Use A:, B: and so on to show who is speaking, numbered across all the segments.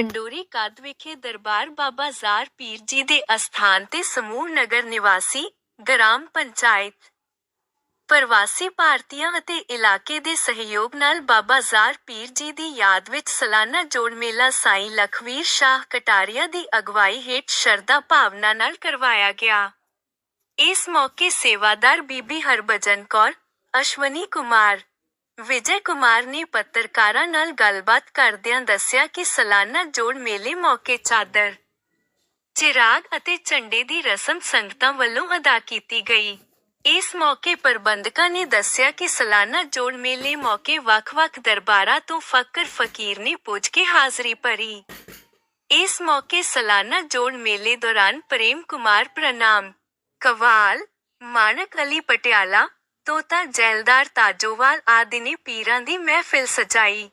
A: ਪੰਡੋਰੀ ਕਦ ਵਿਖੇ ਦਰਬਾਰ ਬਾਬਾ ਜ਼ਾਰ ਪੀਰ ਜੀ ਦੇ ਅਸਥਾਨ ਤੇ ਸਮੂਹ ਨਗਰ ਨਿਵਾਸੀ ਗ੍ਰਾਮ ਪੰਚਾਇਤ। ਪ੍ਰਵਾਸੀ ਭਾਰਤੀਆਂ ਅਤੇ ਇਲਾਕੇ ਦੇ ਸਹਿਯੋਗ ਨਾਲ ਬਾਬਾ ਜ਼ਾਰ ਪੀਰ ਜੀ ਦੀ ਯਾਦ ਵਿੱਚ ਸਾਲਾਨਾ ਜੋੜ ਮੇਲਾ ਸਾਈਂ ਲਖਵੀਰ ਸ਼ਾਹ ਕਟਾਰੀਆ ਦੀ ਅਗਵਾਈ ਹੇਠ ਸ਼ਰਧਾ ਭਾਵਨਾ ਨਾਲ ਕਰਵਾਇਆ ਗਿਆ। ਇਸ ਮੌਕੇ ਸੇਵਾਦਾਰ ਬੀਬੀ ਹਰਭਜਨ ਕੌਰ, ਅਸ਼ਵਨੀ ਕੁਮਾਰ ਵਿਜੇ ਕੁਮਾਰ ਨੇ ਪੱਤਰਕਾਰਾਂ ਨਾਲ ਗੱਲਬਾਤ ਕਰਦਿਆਂ ਦੱਸਿਆ ਕਿ ਸਾਲਾਨਾ ਜੋੜ ਮੇਲੇ ਮੌਕੇ ਚਾਦਰ, ਚਿਰਾਗ ਅਤੇ ਝੰਡੇ ਦੀ ਰਸਮ ਸੰਗਤਾਂ ਵੱਲੋਂ ਅਦਾ ਕੀਤੀ ਗਈ। ਇਸ ਮੌਕੇ ਪ੍ਰਬੰਧਕਾਂ ਨੇ ਦੱਸਿਆ ਕਿ ਸਾਲਾਨਾ ਜੋੜ ਮੇਲੇ ਮੌਕੇ ਵੱਖ-ਵੱਖ ਦਰਬਾਰਾਂ ਤੋਂ ਫਕਰ ਫਕੀਰ ਨੇ ਪੁੱਜ ਕੇ ਹਾਜ਼ਰੀ ਭਰੀ। ਇਸ ਮੌਕੇ ਸਾਲਾਨਾ ਜੋੜ ਮੇਲੇ ਦੌਰਾਨ ਪ੍ਰੇਮ ਕੁਮਾਰ ਪ੍ਰਣਾਮ, ਕਵਾਲ, ਮਾਨਕ ਅਲੀ ਪਟਿਆਲਾ ਤੋਤਾ ਜੈਲਦਾਰ ਤਾਜੋਵਾਲ ਆਦਿ ਨੇ ਪੀਰਾਂ ਦੀ ਮਹਿਫਿਲ ਸਜਾਈ।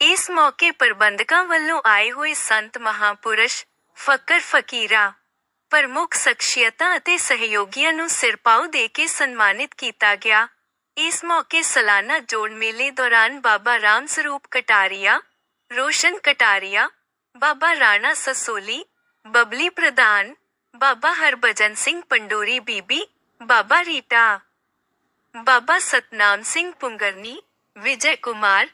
A: ਇਸ ਮੌਕੇ ਪ੍ਰਬੰਧਕਾਂ ਵੱਲੋਂ ਆਏ ਹੋਏ ਸੰਤ ਮਹਾਪੁਰਸ਼, ਫਕਰ ਫਕੀਰਾ, ਪ੍ਰਮੁੱਖ ਸ਼ਖਸੀਅਤਾਂ ਅਤੇ ਸਹਿਯੋਗੀਆਂ ਨੂੰ ਸਿਰਪਾਉ ਦੇ ਕੇ ਸਨਮਾਨਿਤ ਕੀਤਾ ਗਿਆ। ਇਸ ਮੌਕੇ ਸਾਲਾਨਾ ਜੋੜ ਮੇਲੇ ਦੌਰਾਨ ਬਾਬਾ ਰਾਮ ਸਰੂਪ ਕਟਾਰੀਆ, ਰੋਸ਼ਨ ਕਟਾਰੀਆ, ਬਾਬਾ ਰਾਣਾ ਸਸੋਲੀ, ਬਬਲੀ ਪ੍ਰਧਾਨ, ਬਾਬਾ ਹਰਭਜਨ ਸਿੰਘ ਪੰਡੋਰੀ ਬੀਬੀ, ਬਾਬਾ ਰੀਟਾ ਬਾਬਾ ਸਤਨਾਮ ਸਿੰਘ ਪੁੰਗਰਨੀ ਵਿਜੇ ਕੁਮਾਰ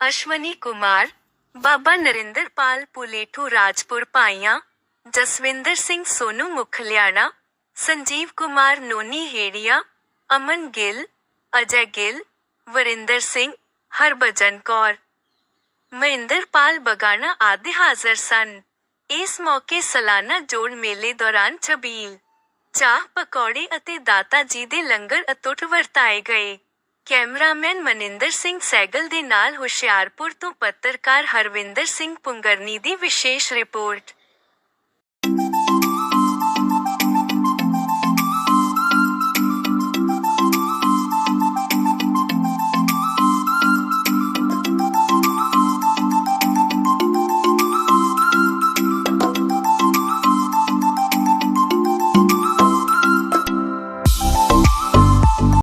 A: ਅਸ਼ਵਨੀ ਕੁਮਾਰ ਬਾਬਾ ਨਰਿੰਦਰਪਾਲ ਪੁਲੇਠੂ ਰਾਜਪੁਰ ਪਾਈਆਂ ਜਸਵਿੰਦਰ ਸਿੰਘ ਸੋਨੂ ਮੁਖਲਿਆਣਾ ਸੰਜੀਵ ਕੁਮਾਰ ਨੋਨੀ ਹੇੜੀਆ ਅਮਨ ਗਿੱਲ ਅਜੈ ਗਿੱਲ ਵਰਿੰਦਰ ਸਿੰਘ ਹਰਭਜਨ ਕੌਰ ਮਹਿੰਦਰਪਾਲ ਬਗਾਣਾ ਆਦਿ ਹਾਜ਼ਰ ਸਨ ਇਸ ਮੌਕੇ ਸਾਲਾਨਾ ਜੋੜ ਮੇਲੇ ਦੌਰਾਨ ਛਬੀਲ ਚਾਹ, ਪਕੌੜੇ ਅਤੇ ਦਾਤਾ ਜੀ ਦੇ ਲੰਗਰ ਅਤੁੱਟ ਵਰਤਾਏ ਗਏ। ਕੈਮਰਾਮੈਨ ਮਨਿੰਦਰ ਸਿੰਘ ਸੈਗਲ ਦੇ ਨਾਲ ਹੁਸ਼ਿਆਰਪੁਰ ਤੋਂ ਪੱਤਰਕਾਰ ਹਰਵਿੰਦਰ ਸਿੰਘ ਪੁੰਗਰਨੀ ਦੀ ਵਿਸ਼ੇਸ਼ ਰਿਪੋਰਟ।